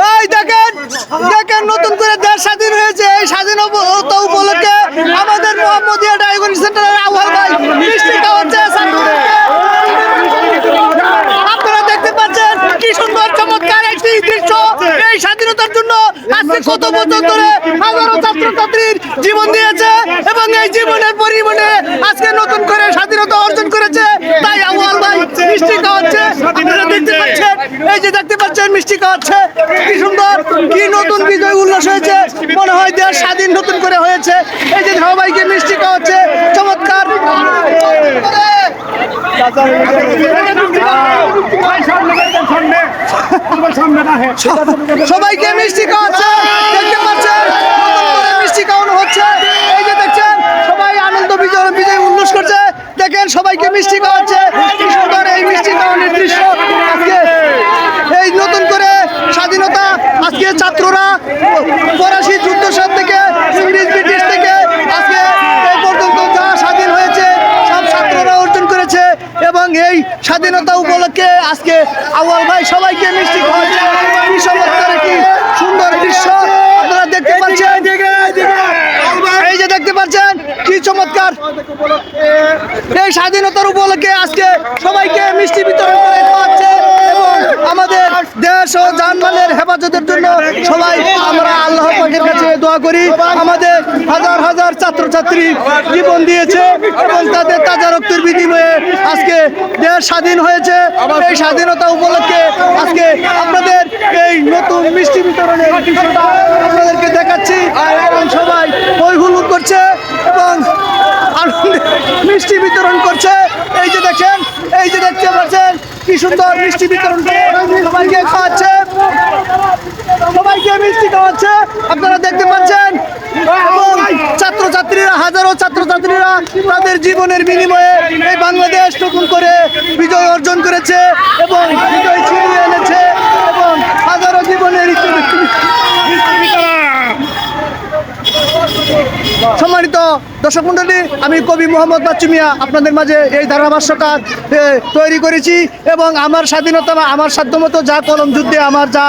ভাই, দেখেন দেখেন নতুন করে দেশ স্বাধীন হয়েছে। এই স্বাধীনতা উপলক্ষে আমাদের মোহাম্মদিয়া ডায়াগনিক সেন্টারের আপনারা দেখতে পাচ্ছেন কি সুন্দর, চমৎকার এই স্বাধীনতার জন্য। আজকে কত বছর ধরে হাজারো ছাত্রছাত্রীর জীবন দিয়েছে এবং এই জীবনের পরিমাণে আজকে নতুন করে স্বাধীনতা অর্জন করেছে তাই আহ্বান ভাই খাওয়াচ্ছে আপনারা দেখতে পাচ্ছেন? এই যে দেখতে পাচ্ছেন মিষ্টি খাওয়াচ্ছে। কি সুন্দর কি নতুন বিজয় উল্লাস হয়েছে। মনে হয় দেশ স্বাধীন নতুন করে হয়েছে। এই যে সবাইকে মিষ্টি খাওয়াচ্ছে চমৎকার। সবাইকে মিষ্টি খাওয়াচ্ছে দেখতে পাচ্ছেন নতুন করে মিষ্টি খাওয়ানো হচ্ছে এই যে দেখছেন সবাই আনন্দ বিজয় বিজয় উল্লাস করছে দেখেন সবাইকে মিষ্টি খাওয়াচ্ছে কি সুন্দর এই মিষ্টি খাওয়ানোর দৃশ্য আজকে এই নতুন করে স্বাধীনতা আজকে ছাত্ররা ফরাসি যুদ্ধ সব থেকে ইংরেজ ব্রিটিশ থেকে আজকে এই পর্যন্ত যা স্বাধীন হয়েছে সব ছাত্ররা অর্জন করেছে এবং এই স্বাধীনতা উপলক্ষে আজকে আওয়াল ভাই সবাইকে মিষ্টি খাওয়াচ্ছে। কি চমৎকার সুন্দর দৃশ্য। আপনারা দেখতে পাচ্ছেন? এই যে দেখতে পাচ্ছেন কি চমৎকার। এই স্বাধীনতার উপলক্ষে আজকে সবাইকে মিষ্টি বিতরণ করে খাওয়াচ্ছে এবং আমাদের দেশ ও জানমালের হেফাজতের জন্য সবাই আমরা আল্লাহ পাকের কাছে দোয়া করি। আমাদের হাজার হাজার ছাত্রছাত্রী জীবন দিয়েছে এবং তাদের তাজা রক্তের বিনিময়ে দেশ স্বাধীন হয়েছে। এই স্বাধীনতা উপলক্ষে আজকে আপনাদের এই নতুন মিষ্টি বিতরণের আপনাদেরকে দেখাচ্ছি। এবং সবাই হুল্লোড় করছে এবং আনন্দে মিষ্টি বিতরণ করছে। এই যে দেখেন এই যে দেখতে পাচ্ছেন কি সুন্দর মিষ্টি বিতরণ সবাইকে খাওয়াচ্ছে। সবাইকে মিষ্টি খাওয়াচ্ছে। আপনারা দেখতে পাচ্ছেন এবং ছাত্রছাত্রীরা হাজারো ছাত্রছাত্রীরা তাদের জীবনের বিনিময়ে এই বাংলাদেশ নতুন করে বিজয় অর্জন করেছে এবং বিজয় ছিনিয়ে এনেছে এবং হাজারো জীবনের সম্মানিত দর্শক মন্ডলী আমি কবি মোহাম্মদ বাচ্চু মিয়া। আপনাদের মাঝে এই ধারাভাষ্যকার তৈরি করেছি এবং আমার স্বাধীনতা বা আমার সাধ্যমতো যা কলম যুদ্ধে আমার যা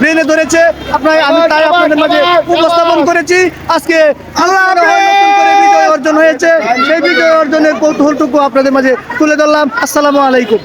ব্রেনে ধরেছে আপনার আমি তাই আপনাদের মাঝে উপস্থাপন করেছি। আজকে আল্লাহ নতুন করে বিজয় অর্জন হয়েছে সেই বিজয় অর্জনের কৌতূহলটুকু আপনাদের মাঝে তুলে ধরলাম। আসসালামু আলাইকুম।